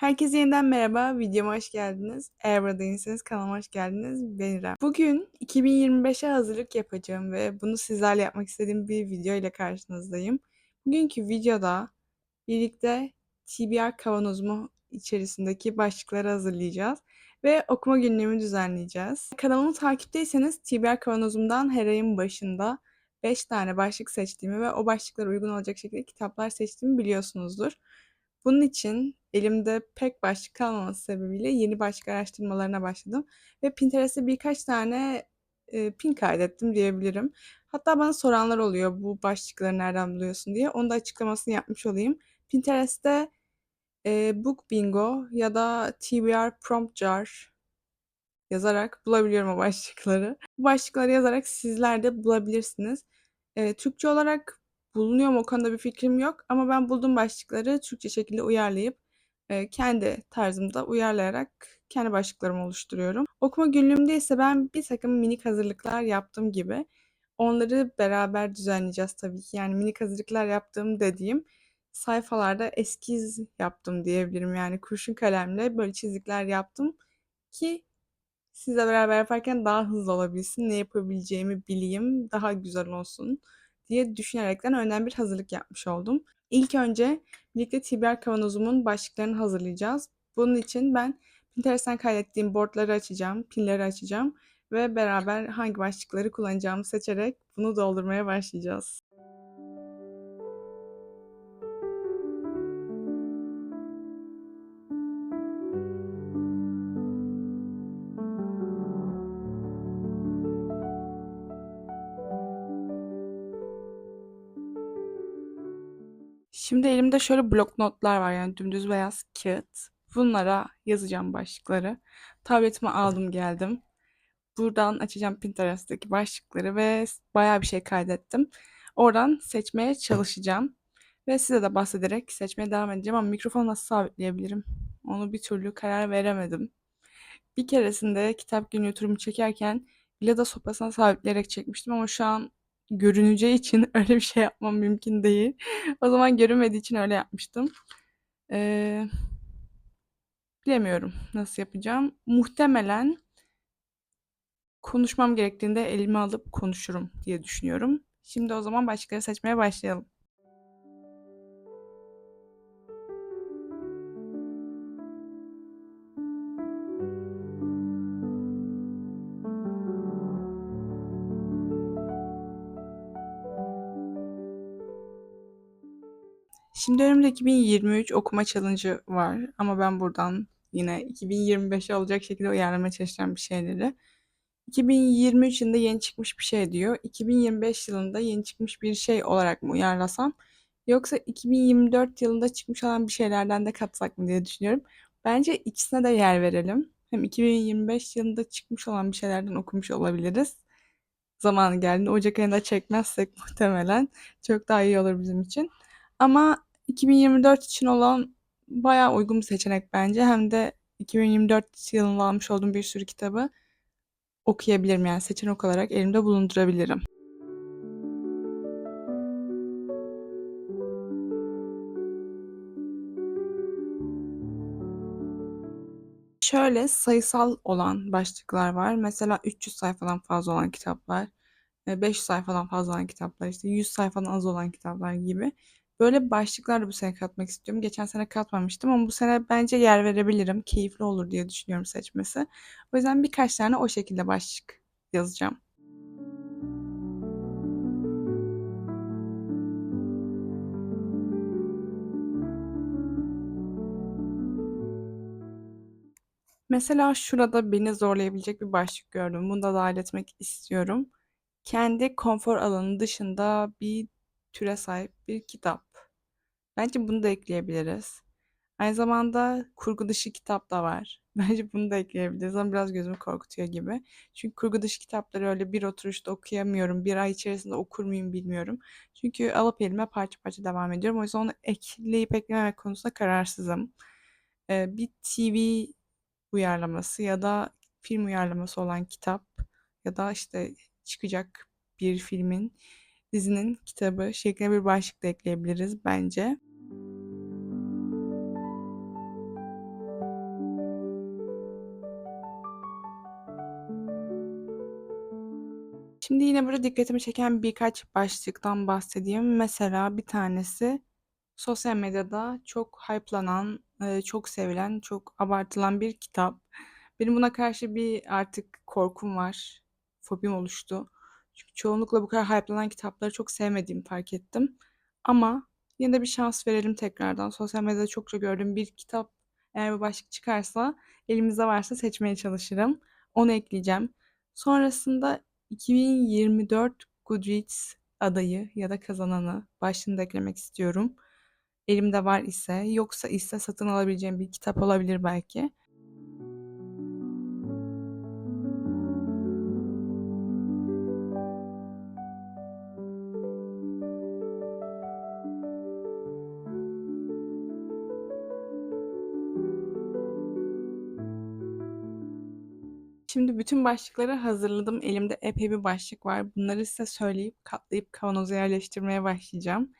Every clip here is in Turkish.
Herkese yeniden merhaba, videoma hoş geldiniz. Eğer burada değilseniz kanalıma hoş geldiniz. Ben İrem. Bugün 2025'e hazırlık yapacağım ve bunu sizlerle yapmak istediğim bir video ile karşınızdayım. Bugünkü videoda birlikte TBR kavanozumu içerisindeki başlıkları hazırlayacağız ve okuma günlüğümü düzenleyeceğiz. Kanalımı takipteyseniz TBR kavanozumdan her ayın başında 5 tane başlık seçtiğimi ve o başlıklara uygun olacak şekilde kitaplar seçtiğimi biliyorsunuzdur. Bunun için elimde pek başlık kalmaması sebebiyle yeni başlık araştırmalarına başladım ve Pinterest'te birkaç tane e, pin kaydettim diyebilirim. Hatta bana soranlar oluyor bu başlıkları nereden buluyorsun diye. Onu da açıklamasını yapmış olayım. Pinterest'te e, Book Bingo ya da TBR Prompt Jar yazarak bulabiliyorum o başlıkları. Bu başlıkları yazarak sizler de bulabilirsiniz. E, Türkçe olarak bulunuyor mu o konuda bir fikrim yok ama ben bulduğum başlıkları Türkçe şekilde uyarlayıp kendi tarzımda uyarlayarak kendi başlıklarımı oluşturuyorum. Okuma günlüğümde ise ben bir takım minik hazırlıklar yaptığım gibi onları beraber düzenleyeceğiz tabii ki. Yani minik hazırlıklar yaptığım dediğim sayfalarda eskiz yaptım diyebilirim. Yani kurşun kalemle böyle çizikler yaptım ki sizle beraber yaparken daha hızlı olabilsin, ne yapabileceğimi bileyim, daha güzel olsun diye düşünerekten önemli bir hazırlık yapmış oldum. İlk önce birlikte TBR kavanozumun başlıklarını hazırlayacağız. Bunun için ben Pinterest'ten kaydettiğim boardları açacağım, pinleri açacağım ve beraber hangi başlıkları kullanacağımı seçerek bunu doldurmaya başlayacağız. Şimdi elimde şöyle blok notlar var yani dümdüz beyaz kağıt. Bunlara yazacağım başlıkları. Tabletimi aldım geldim. Buradan açacağım Pinterest'teki başlıkları ve bayağı bir şey kaydettim. Oradan seçmeye çalışacağım. Ve size de bahsederek seçmeye devam edeceğim ama mikrofonu nasıl sabitleyebilirim? Onu bir türlü karar veremedim. Bir keresinde kitap günlüğü turumu çekerken Vilada sopasına sabitleyerek çekmiştim ama şu an görüneceği için öyle bir şey yapmam mümkün değil. O zaman görünmediği için öyle yapmıştım. Ee, bilemiyorum nasıl yapacağım. Muhtemelen konuşmam gerektiğinde elime alıp konuşurum diye düşünüyorum. Şimdi o zaman başlıkları seçmeye başlayalım. Şimdi önümde 2023 okuma challenge'ı var ama ben buradan yine 2025'e olacak şekilde uyarlamaya çalışacağım bir şeyleri. 2023 yılında yeni çıkmış bir şey diyor. 2025 yılında yeni çıkmış bir şey olarak mı uyarlasam yoksa 2024 yılında çıkmış olan bir şeylerden de katsak mı diye düşünüyorum. Bence ikisine de yer verelim. Hem 2025 yılında çıkmış olan bir şeylerden okumuş olabiliriz. Zamanı geldiğinde Ocak ayında çekmezsek muhtemelen çok daha iyi olur bizim için. Ama 2024 için olan bayağı uygun bir seçenek bence. Hem de 2024 yılında almış olduğum bir sürü kitabı okuyabilirim yani seçenek olarak elimde bulundurabilirim. Şöyle sayısal olan başlıklar var. Mesela 300 sayfadan fazla olan kitaplar, 500 sayfadan fazla olan kitaplar, işte 100 sayfadan az olan kitaplar gibi. Böyle başlıklar da bu sene katmak istiyorum. Geçen sene katmamıştım ama bu sene bence yer verebilirim. Keyifli olur diye düşünüyorum seçmesi. O yüzden birkaç tane o şekilde başlık yazacağım. Mesela şurada beni zorlayabilecek bir başlık gördüm. Bunu da dahil etmek istiyorum. Kendi konfor alanı dışında bir türe sahip bir kitap. Bence bunu da ekleyebiliriz. Aynı zamanda kurgu dışı kitap da var. Bence bunu da ekleyebiliriz ama biraz gözümü korkutuyor gibi. Çünkü kurgu dışı kitapları öyle bir oturuşta okuyamıyorum. Bir ay içerisinde okur muyum bilmiyorum. Çünkü alıp elime parça parça devam ediyorum. O yüzden onu ekleyip eklememek konusunda kararsızım. Ee, bir TV uyarlaması ya da film uyarlaması olan kitap ya da işte çıkacak bir filmin, dizinin kitabı şeklinde bir başlık da ekleyebiliriz bence. Şimdi yine burada dikkatimi çeken birkaç başlıktan bahsedeyim. Mesela bir tanesi sosyal medyada çok hype'lanan, e, çok sevilen, çok abartılan bir kitap. Benim buna karşı bir artık korkum var. Fobim oluştu. Çünkü çoğunlukla bu kadar hype'lanan kitapları çok sevmediğimi fark ettim. Ama yine de bir şans verelim tekrardan. Sosyal medyada çokça gördüğüm bir kitap eğer bir başlık çıkarsa elimizde varsa seçmeye çalışırım. Onu ekleyeceğim. Sonrasında 2024 Goodreads adayı ya da kazananı başlığını da eklemek istiyorum. Elimde var ise, yoksa ise satın alabileceğim bir kitap olabilir belki. Bütün başlıkları hazırladım. Elimde epey bir başlık var. Bunları size söyleyip katlayıp kavanoza yerleştirmeye başlayacağım.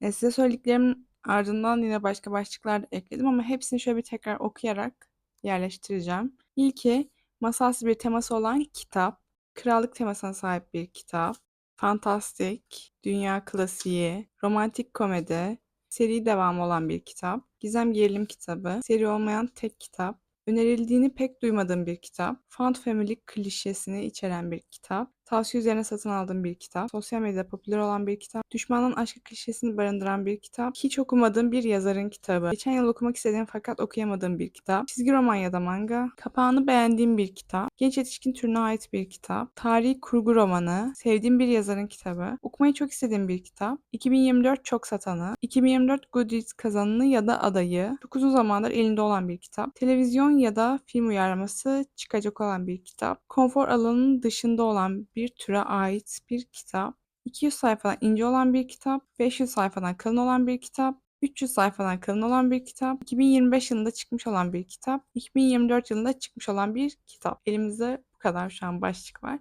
E, size söylediklerimin ardından yine başka başlıklar da ekledim ama hepsini şöyle bir tekrar okuyarak yerleştireceğim. İlki masalsı bir teması olan kitap, krallık temasına sahip bir kitap, fantastik, dünya klasiği, romantik komedi, seri devamı olan bir kitap, gizem gerilim kitabı, seri olmayan tek kitap, Önerildiğini pek duymadığım bir kitap, found family klişesini içeren bir kitap, tavsiye üzerine satın aldığım bir kitap, sosyal medyada popüler olan bir kitap, düşmanın aşkı klişesini barındıran bir kitap, hiç okumadığım bir yazarın kitabı, geçen yıl okumak istediğim fakat okuyamadığım bir kitap, çizgi roman ya da manga, kapağını beğendiğim bir kitap, genç yetişkin türüne ait bir kitap, tarihi kurgu romanı, sevdiğim bir yazarın kitabı, okumayı çok istediğim bir kitap, 2024 çok satanı, 2024 Goodreads kazananı ya da adayı, çok uzun zamandır elinde olan bir kitap, televizyon ya da film uyarlaması çıkacak olan bir kitap, konfor alanının dışında olan bir türe ait bir kitap, 200 sayfadan ince olan bir kitap, 500 sayfadan kalın olan bir kitap, 300 sayfadan kalın olan bir kitap, 2025 yılında çıkmış olan bir kitap, 2024 yılında çıkmış olan bir kitap. Elimizde bu kadar şu an başlık var.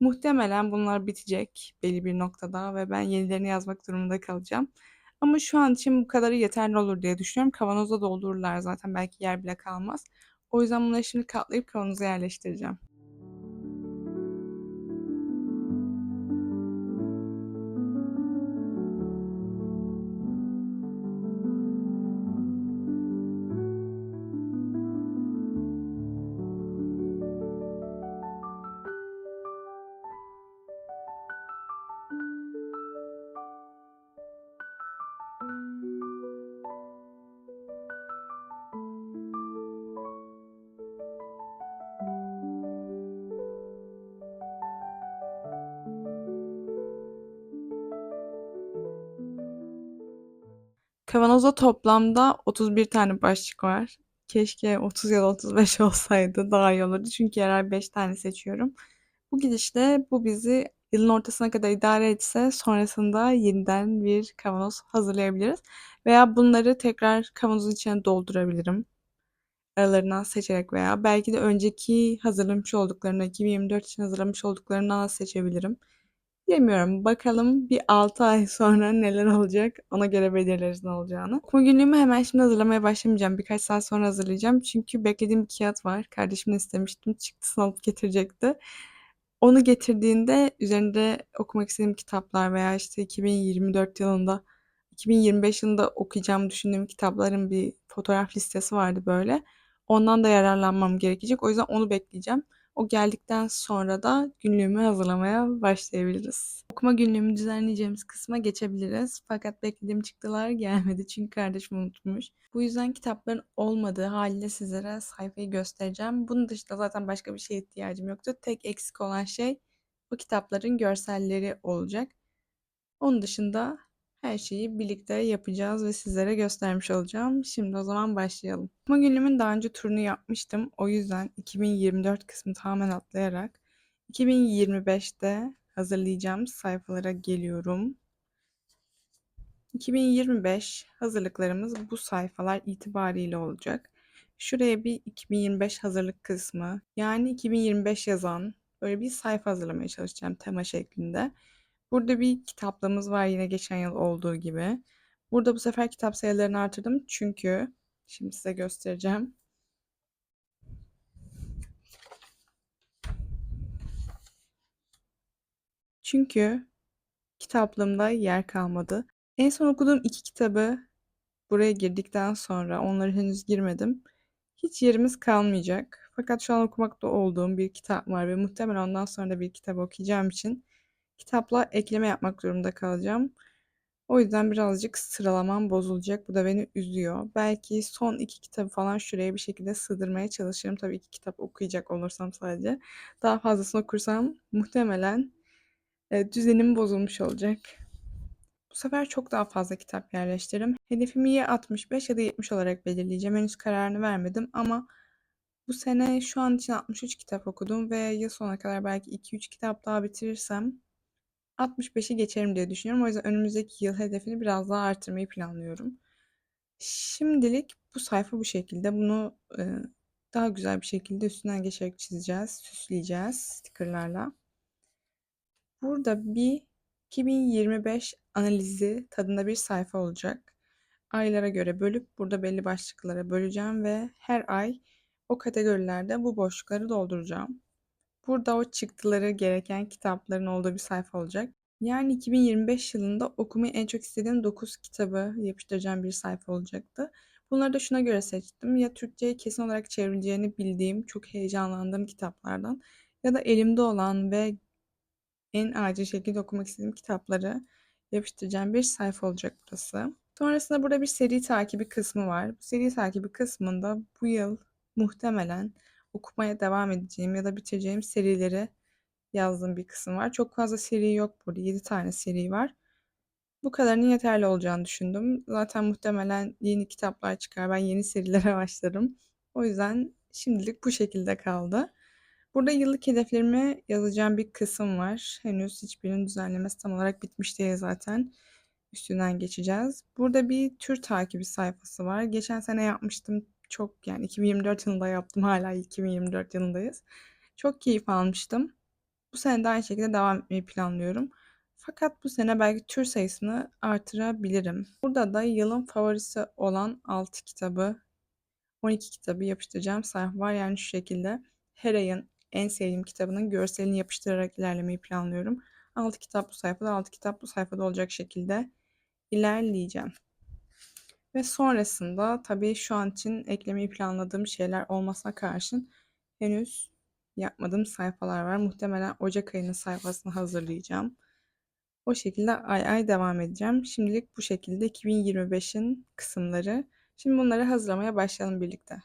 Muhtemelen bunlar bitecek belli bir noktada ve ben yenilerini yazmak durumunda kalacağım. Ama şu an için bu kadarı yeterli olur diye düşünüyorum. Kavanoza doldururlar zaten belki yer bile kalmaz. O yüzden bunları şimdi katlayıp kavanoza yerleştireceğim. Kavanozda toplamda 31 tane başlık var. Keşke 30 ya da 35 olsaydı daha iyi olurdu. Çünkü her 5 tane seçiyorum. Bu gidişle bu bizi yılın ortasına kadar idare etse sonrasında yeniden bir kavanoz hazırlayabiliriz. Veya bunları tekrar kavanozun içine doldurabilirim. Aralarından seçerek veya belki de önceki hazırlamış olduklarını, 2024 için hazırlamış olduklarından da seçebilirim. Bilmiyorum. Bakalım bir 6 ay sonra neler olacak. Ona göre belirleriz ne olacağını. Okuma günlüğümü hemen şimdi hazırlamaya başlamayacağım. Birkaç saat sonra hazırlayacağım. Çünkü beklediğim bir kağıt var. Kardeşimden istemiştim. Çıktısını alıp getirecekti. Onu getirdiğinde üzerinde okumak istediğim kitaplar veya işte 2024 yılında 2025 yılında okuyacağımı düşündüğüm kitapların bir fotoğraf listesi vardı böyle. Ondan da yararlanmam gerekecek. O yüzden onu bekleyeceğim. O geldikten sonra da günlüğümü hazırlamaya başlayabiliriz. Okuma günlüğümü düzenleyeceğimiz kısma geçebiliriz. Fakat beklediğim çıktılar gelmedi çünkü kardeşim unutmuş. Bu yüzden kitapların olmadığı haliyle sizlere sayfayı göstereceğim. Bunun dışında zaten başka bir şeye ihtiyacım yoktu. Tek eksik olan şey bu kitapların görselleri olacak. Onun dışında her şeyi birlikte yapacağız ve sizlere göstermiş olacağım. Şimdi o zaman başlayalım. Günlüğümün daha önce turunu yapmıştım. O yüzden 2024 kısmı tamamen atlayarak 2025'te hazırlayacağım sayfalara geliyorum. 2025 hazırlıklarımız bu sayfalar itibariyle olacak. Şuraya bir 2025 hazırlık kısmı yani 2025 yazan böyle bir sayfa hazırlamaya çalışacağım tema şeklinde. Burada bir kitaplığımız var yine geçen yıl olduğu gibi. Burada bu sefer kitap sayılarını artırdım çünkü şimdi size göstereceğim. Çünkü kitaplığımda yer kalmadı. En son okuduğum iki kitabı buraya girdikten sonra onları henüz girmedim. Hiç yerimiz kalmayacak. Fakat şu an okumakta olduğum bir kitap var ve muhtemelen ondan sonra da bir kitap okuyacağım için kitapla ekleme yapmak zorunda kalacağım. O yüzden birazcık sıralamam bozulacak. Bu da beni üzüyor. Belki son iki kitabı falan şuraya bir şekilde sığdırmaya çalışırım. Tabii iki kitap okuyacak olursam sadece. Daha fazlasını okursam muhtemelen e, düzenim bozulmuş olacak. Bu sefer çok daha fazla kitap yerleştiririm. Hedefimi ya 65 ya da 70 olarak belirleyeceğim. Henüz kararını vermedim ama bu sene şu an için 63 kitap okudum ve yıl sonuna kadar belki 2-3 kitap daha bitirirsem 65'i geçerim diye düşünüyorum. O yüzden önümüzdeki yıl hedefini biraz daha artırmayı planlıyorum. Şimdilik bu sayfa bu şekilde. Bunu e, daha güzel bir şekilde üstünden geçerek çizeceğiz, süsleyeceğiz stickerlarla. Burada bir 2025 analizi tadında bir sayfa olacak. Aylara göre bölüp burada belli başlıklara böleceğim ve her ay o kategorilerde bu boşlukları dolduracağım. Burada o çıktıları gereken kitapların olduğu bir sayfa olacak. Yani 2025 yılında okumayı en çok istediğim 9 kitabı yapıştıracağım bir sayfa olacaktı. Bunları da şuna göre seçtim. Ya Türkçe'ye kesin olarak çevrileceğini bildiğim, çok heyecanlandığım kitaplardan ya da elimde olan ve en acil şekilde okumak istediğim kitapları yapıştıracağım bir sayfa olacak burası. Sonrasında burada bir seri takibi kısmı var. Bu seri takibi kısmında bu yıl muhtemelen okumaya devam edeceğim ya da bitireceğim serileri yazdığım bir kısım var. Çok fazla seri yok burada. 7 tane seri var. Bu kadarının yeterli olacağını düşündüm. Zaten muhtemelen yeni kitaplar çıkar. Ben yeni serilere başlarım. O yüzden şimdilik bu şekilde kaldı. Burada yıllık hedeflerimi yazacağım bir kısım var. Henüz hiçbirinin düzenlemesi tam olarak bitmiş değil zaten. Üstünden geçeceğiz. Burada bir tür takibi sayfası var. Geçen sene yapmıştım. Çok yani 2024 yılında yaptım. Hala 2024 yılındayız. Çok keyif almıştım. Bu sene de aynı şekilde devam etmeyi planlıyorum. Fakat bu sene belki tür sayısını artırabilirim. Burada da yılın favorisi olan 6 kitabı, 12 kitabı yapıştıracağım sayfa var. Yani şu şekilde her ayın en sevdiğim kitabının görselini yapıştırarak ilerlemeyi planlıyorum. 6 kitap bu sayfada, 6 kitap bu sayfada olacak şekilde ilerleyeceğim. Ve sonrasında tabii şu an için eklemeyi planladığım şeyler olmasına karşın henüz yapmadığım sayfalar var. Muhtemelen Ocak ayının sayfasını hazırlayacağım. O şekilde ay ay devam edeceğim. Şimdilik bu şekilde 2025'in kısımları. Şimdi bunları hazırlamaya başlayalım birlikte.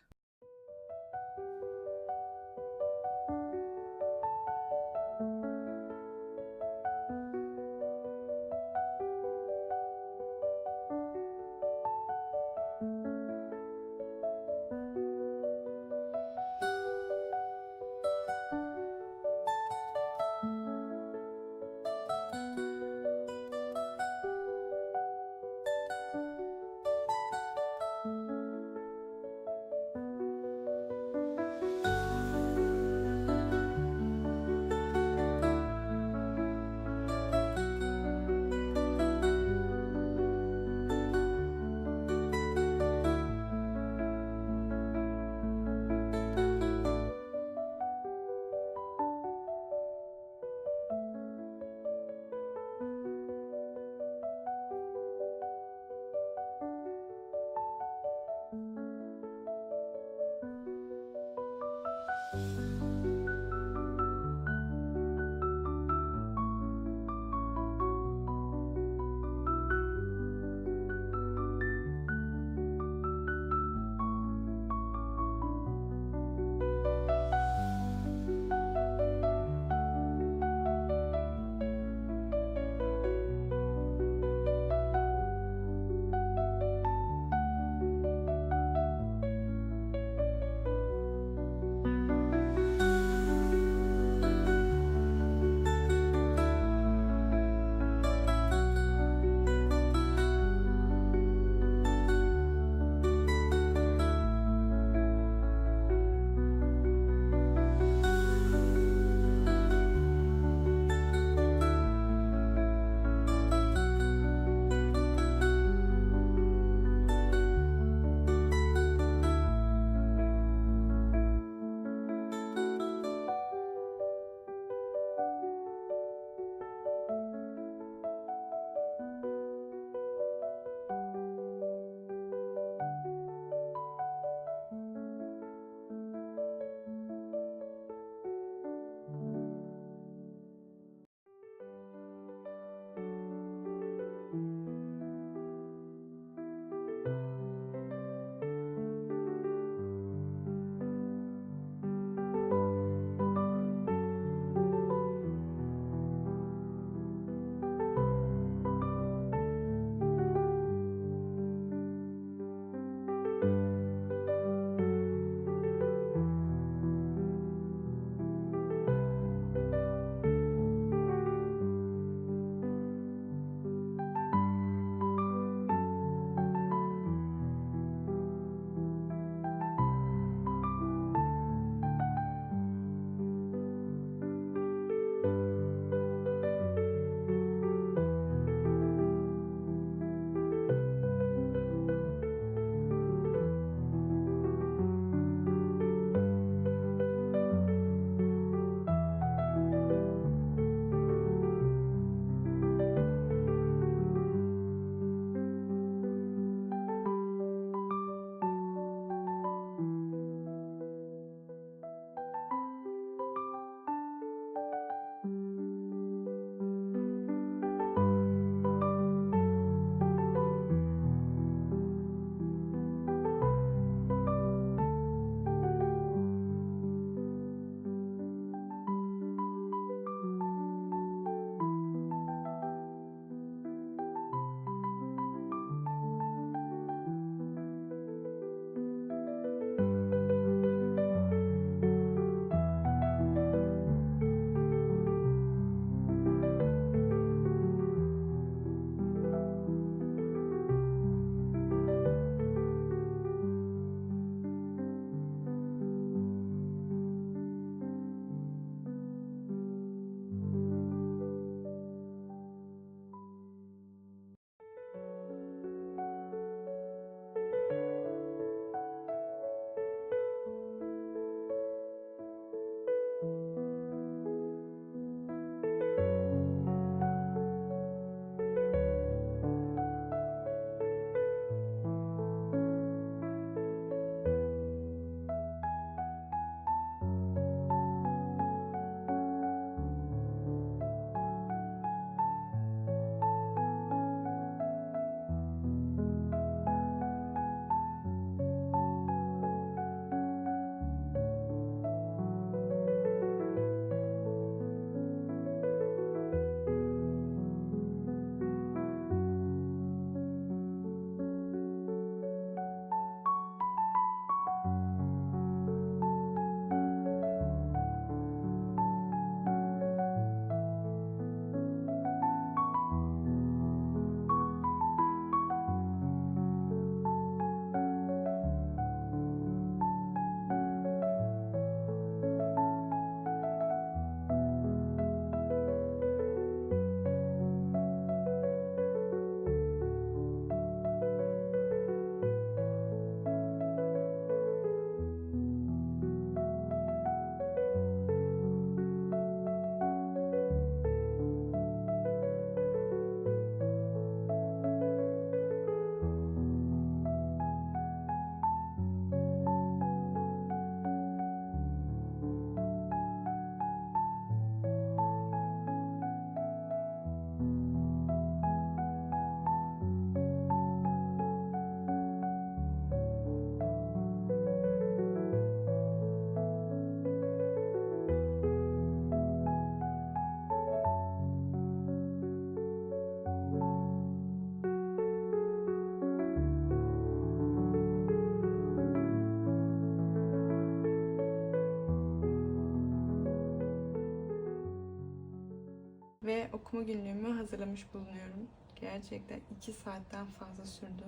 Günlüğümü hazırlamış bulunuyorum. Gerçekten 2 saatten fazla sürdü.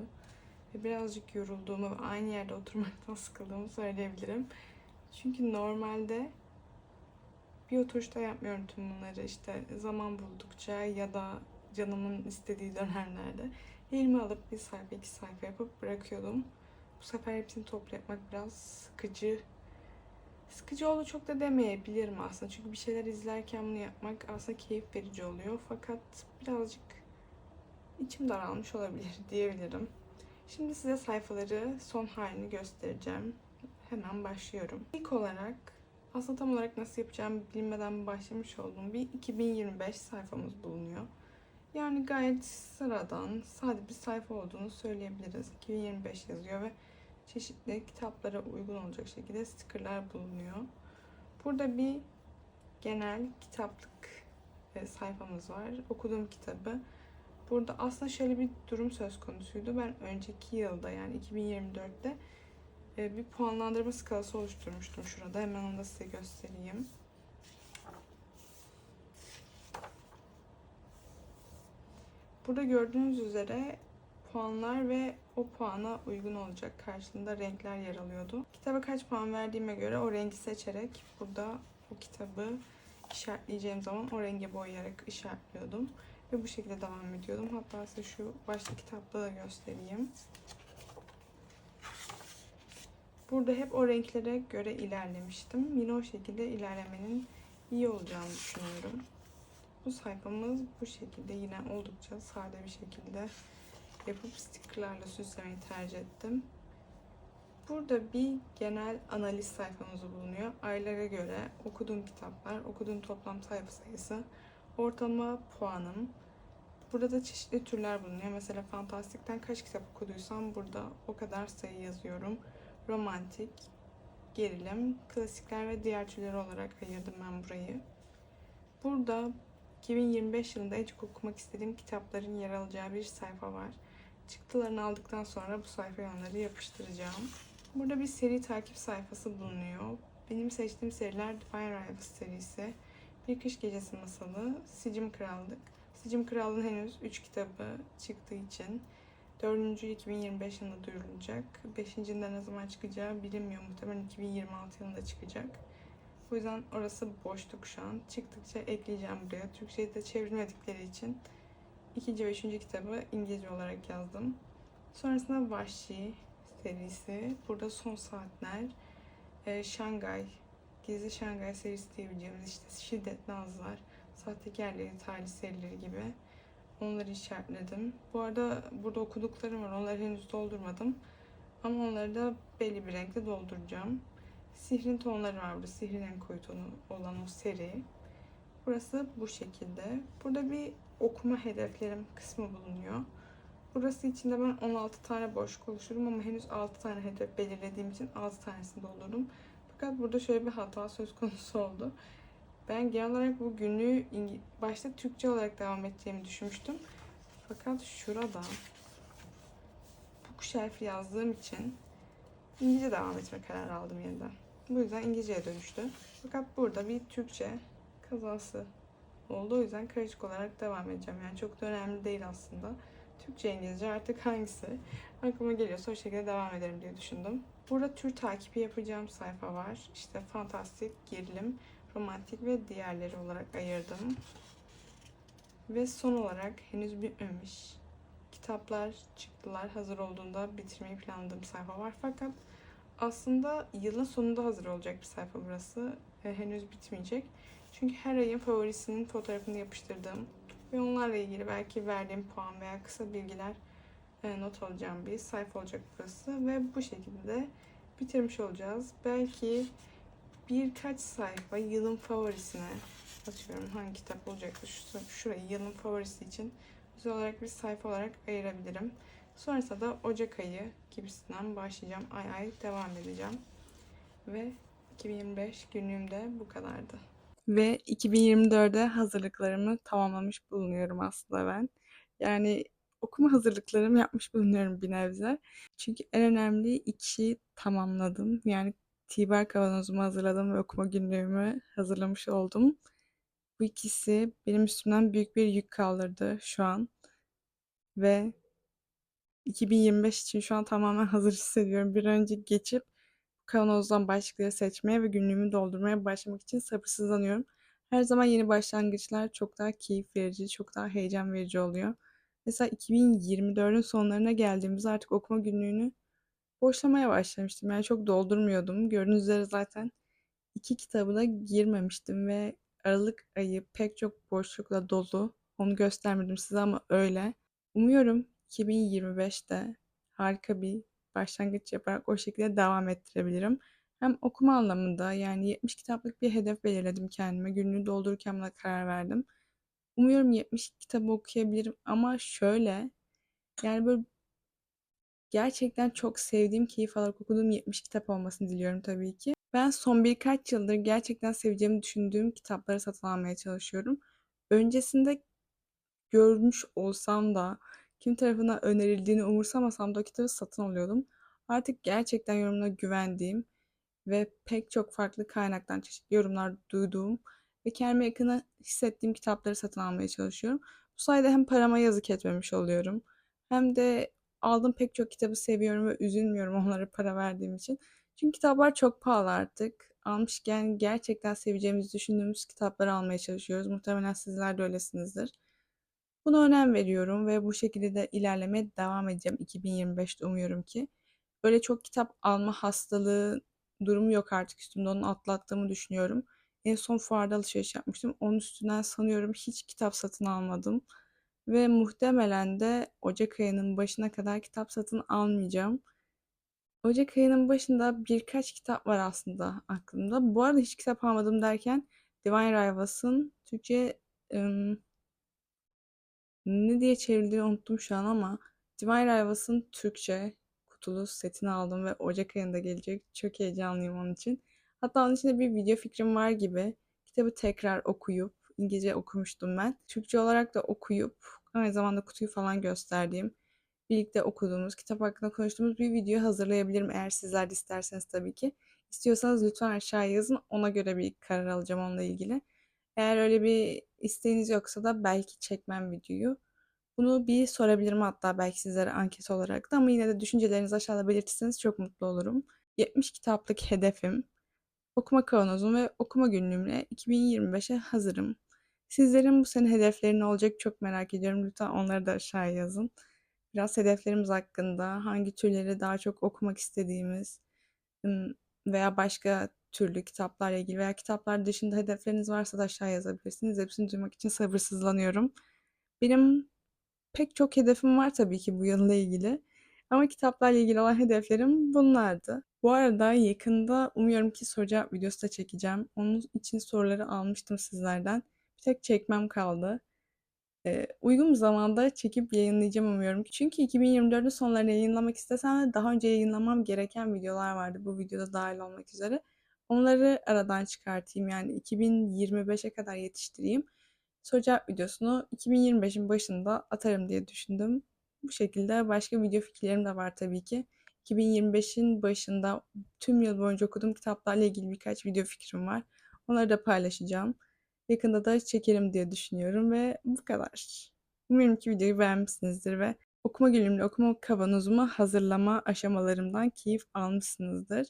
Ve birazcık yorulduğumu ve aynı yerde oturmaktan sıkıldığımı söyleyebilirim. Çünkü normalde bir oturuşta yapmıyorum tüm bunları işte zaman buldukça ya da canımın istediği dönemlerde elime alıp bir sayfa iki sayfa yapıp bırakıyordum. Bu sefer hepsini toplu yapmak biraz sıkıcı. Sıkıcı oldu çok da demeyebilirim aslında. Çünkü bir şeyler izlerken bunu yapmak aslında keyif verici oluyor. Fakat birazcık içim daralmış olabilir diyebilirim. Şimdi size sayfaları son halini göstereceğim. Hemen başlıyorum. İlk olarak aslında tam olarak nasıl yapacağımı bilmeden başlamış olduğum bir 2025 sayfamız bulunuyor. Yani gayet sıradan, sade bir sayfa olduğunu söyleyebiliriz. 2025 yazıyor ve çeşitli kitaplara uygun olacak şekilde stickerlar bulunuyor. Burada bir genel kitaplık e, sayfamız var. Okuduğum kitabı. Burada aslında şöyle bir durum söz konusuydu. Ben önceki yılda yani 2024'te e, bir puanlandırma skalası oluşturmuştum şurada. Hemen onu da size göstereyim. Burada gördüğünüz üzere puanlar ve o puana uygun olacak karşılığında renkler yer alıyordu. Kitaba kaç puan verdiğime göre o rengi seçerek burada o kitabı işaretleyeceğim zaman o rengi boyayarak işaretliyordum. Ve bu şekilde devam ediyordum. Hatta size şu başta kitapta da göstereyim. Burada hep o renklere göre ilerlemiştim. Yine o şekilde ilerlemenin iyi olacağını düşünüyorum. Bu sayfamız bu şekilde yine oldukça sade bir şekilde yapıp stickerlarla süslemeyi tercih ettim. Burada bir genel analiz sayfamız bulunuyor. Aylara göre okuduğum kitaplar, okuduğum toplam sayfa sayısı, ortalama puanım. Burada da çeşitli türler bulunuyor. Mesela fantastikten kaç kitap okuduysam burada o kadar sayı yazıyorum. Romantik, gerilim, klasikler ve diğer türler olarak ayırdım ben burayı. Burada 2025 yılında en çok okumak istediğim kitapların yer alacağı bir sayfa var. Çıktılarını aldıktan sonra bu sayfaya onları yapıştıracağım. Burada bir seri takip sayfası bulunuyor. Benim seçtiğim seriler Divine Rivals serisi, Bir Kış Gecesi Masalı, Sicim Krallık. Sicim Krallığı'nın henüz 3 kitabı çıktığı için 4. 2025 yılında duyurulacak. 5.'inde ne zaman çıkacağı bilinmiyor. Muhtemelen 2026 yılında çıkacak. Bu yüzden orası boşluk şu an. Çıktıkça ekleyeceğim buraya. Türkçe'ye de çevirmedikleri için ikinci ve üçüncü kitabı İngilizce olarak yazdım. Sonrasında Vahşi serisi. Burada Son Saatler, e, Şangay, Gizli Şangay serisi diyebileceğimiz işte Şiddetli Azlar, Sahtekarları, Talih serileri gibi onları işaretledim. Bu arada burada okuduklarım var. Onları henüz doldurmadım. Ama onları da belli bir renkle dolduracağım. Sihrin tonları var burada. Sihrin en koyu tonu olan o seri. Burası bu şekilde. Burada bir okuma hedeflerim kısmı bulunuyor. Burası içinde ben 16 tane boşluk oluştururum ama henüz 6 tane hedef belirlediğim için 6 tanesini doldurdum. Fakat burada şöyle bir hata söz konusu oldu. Ben genel olarak bu günlüğü başta Türkçe olarak devam edeceğimi düşünmüştüm. Fakat şurada bookshelf yazdığım için İngilizce devam etme kararı aldım yeniden. Bu yüzden İngilizceye dönüştü. Fakat burada bir Türkçe kazası oldu. O yüzden karışık olarak devam edeceğim. Yani çok da önemli değil aslında. Türkçe, İngilizce artık hangisi aklıma geliyorsa o şekilde devam ederim diye düşündüm. Burada tür takibi yapacağım sayfa var. İşte fantastik, gerilim, romantik ve diğerleri olarak ayırdım. Ve son olarak henüz bitmemiş kitaplar çıktılar. Hazır olduğunda bitirmeyi planladığım sayfa var. Fakat aslında yılın sonunda hazır olacak bir sayfa burası. E, henüz bitmeyecek. Çünkü her ayın favorisinin fotoğrafını yapıştırdım. Ve onlarla ilgili belki verdiğim puan veya kısa bilgiler e, not alacağım bir sayfa olacak burası. Ve bu şekilde bitirmiş olacağız. Belki birkaç sayfa yılın favorisine atıyorum hangi kitap olacaksa şu, şurayı yılın favorisi için özel olarak bir sayfa olarak ayırabilirim. Sonrasında da Ocak ayı gibisinden başlayacağım. Ay ay devam edeceğim. Ve 2025 günlüğümde bu kadardı. Ve 2024'e hazırlıklarımı tamamlamış bulunuyorum aslında ben. Yani okuma hazırlıklarımı yapmış bulunuyorum bir nebze. Çünkü en önemli iki tamamladım. Yani Tiber kavanozumu hazırladım ve okuma günlüğümü hazırlamış oldum. Bu ikisi benim üstümden büyük bir yük kaldırdı şu an. Ve 2025 için şu an tamamen hazır hissediyorum. Bir önce geçip kavanozdan başlıkları seçmeye ve günlüğümü doldurmaya başlamak için sabırsızlanıyorum. Her zaman yeni başlangıçlar çok daha keyif verici, çok daha heyecan verici oluyor. Mesela 2024'ün sonlarına geldiğimizde artık okuma günlüğünü boşlamaya başlamıştım. Yani çok doldurmuyordum. Gördüğünüz üzere zaten iki kitabına girmemiştim ve Aralık ayı pek çok boşlukla dolu. Onu göstermedim size ama öyle. Umuyorum 2025'te harika bir başlangıç yaparak o şekilde devam ettirebilirim. Hem okuma anlamında yani 70 kitaplık bir hedef belirledim kendime. Günlüğü doldururken buna karar verdim. Umuyorum 70 kitabı okuyabilirim ama şöyle yani böyle gerçekten çok sevdiğim, keyif alarak okuduğum 70 kitap olmasını diliyorum tabii ki. Ben son birkaç yıldır gerçekten seveceğimi düşündüğüm kitapları satın almaya çalışıyorum. Öncesinde görmüş olsam da kim tarafından önerildiğini umursamasam da o kitabı satın alıyordum. Artık gerçekten yorumuna güvendiğim ve pek çok farklı kaynaktan çeşitli yorumlar duyduğum ve kendime yakını hissettiğim kitapları satın almaya çalışıyorum. Bu sayede hem parama yazık etmemiş oluyorum hem de aldığım pek çok kitabı seviyorum ve üzülmüyorum onlara para verdiğim için. Çünkü kitaplar çok pahalı artık. Almışken gerçekten seveceğimizi düşündüğümüz kitapları almaya çalışıyoruz. Muhtemelen sizler de öylesinizdir. Buna önem veriyorum ve bu şekilde de ilerlemeye devam edeceğim 2025'te umuyorum ki. Böyle çok kitap alma hastalığı durumu yok artık üstümde. Onu atlattığımı düşünüyorum. En son fuarda alışveriş yapmıştım. Onun üstünden sanıyorum hiç kitap satın almadım. Ve muhtemelen de Ocak ayının başına kadar kitap satın almayacağım. Ocak ayının başında birkaç kitap var aslında aklımda. Bu arada hiç kitap almadım derken Divine Rivals'ın Türkçe ım, ne diye çevrildiğini unuttum şu an ama Divine Rivals'ın Türkçe kutulu setini aldım ve Ocak ayında gelecek. Çok heyecanlıyım onun için. Hatta onun içinde bir video fikrim var gibi. Kitabı tekrar okuyup, İngilizce okumuştum ben. Türkçe olarak da okuyup, aynı zamanda kutuyu falan gösterdiğim, birlikte okuduğumuz, kitap hakkında konuştuğumuz bir video hazırlayabilirim eğer sizler de isterseniz tabii ki. İstiyorsanız lütfen aşağıya yazın. Ona göre bir karar alacağım onunla ilgili. Eğer öyle bir isteğiniz yoksa da belki çekmem videoyu. Bunu bir sorabilirim hatta belki sizlere anket olarak da ama yine de düşüncelerinizi aşağıda belirtirseniz çok mutlu olurum. 70 kitaplık hedefim, okuma kavanozum ve okuma günlüğümle 2025'e hazırım. Sizlerin bu sene hedefleri olacak çok merak ediyorum. Lütfen onları da aşağıya yazın. Biraz hedeflerimiz hakkında, hangi türleri daha çok okumak istediğimiz veya başka türlü kitaplarla ilgili veya kitaplar dışında hedefleriniz varsa da aşağı yazabilirsiniz. Hepsini duymak için sabırsızlanıyorum. Benim pek çok hedefim var tabii ki bu yılla ilgili. Ama kitaplarla ilgili olan hedeflerim bunlardı. Bu arada yakında umuyorum ki soru cevap videosu da çekeceğim. Onun için soruları almıştım sizlerden. Bir tek çekmem kaldı. Ee, uygun bir zamanda çekip yayınlayacağım umuyorum. Çünkü 2024'ün sonlarına yayınlamak istesem de daha önce yayınlamam gereken videolar vardı. Bu videoda dahil olmak üzere. Onları aradan çıkartayım yani 2025'e kadar yetiştireyim. Soru cevap videosunu 2025'in başında atarım diye düşündüm. Bu şekilde başka video fikirlerim de var tabii ki. 2025'in başında tüm yıl boyunca okuduğum kitaplarla ilgili birkaç video fikrim var. Onları da paylaşacağım. Yakında da çekerim diye düşünüyorum ve bu kadar. Umarım ki videoyu beğenmişsinizdir ve okuma günümle okuma kavanozumu hazırlama aşamalarımdan keyif almışsınızdır.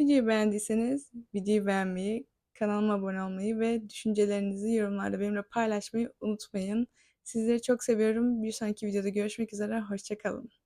Videoyu beğendiyseniz videoyu beğenmeyi, kanalıma abone olmayı ve düşüncelerinizi yorumlarda benimle paylaşmayı unutmayın. Sizleri çok seviyorum. Bir sonraki videoda görüşmek üzere. Hoşçakalın.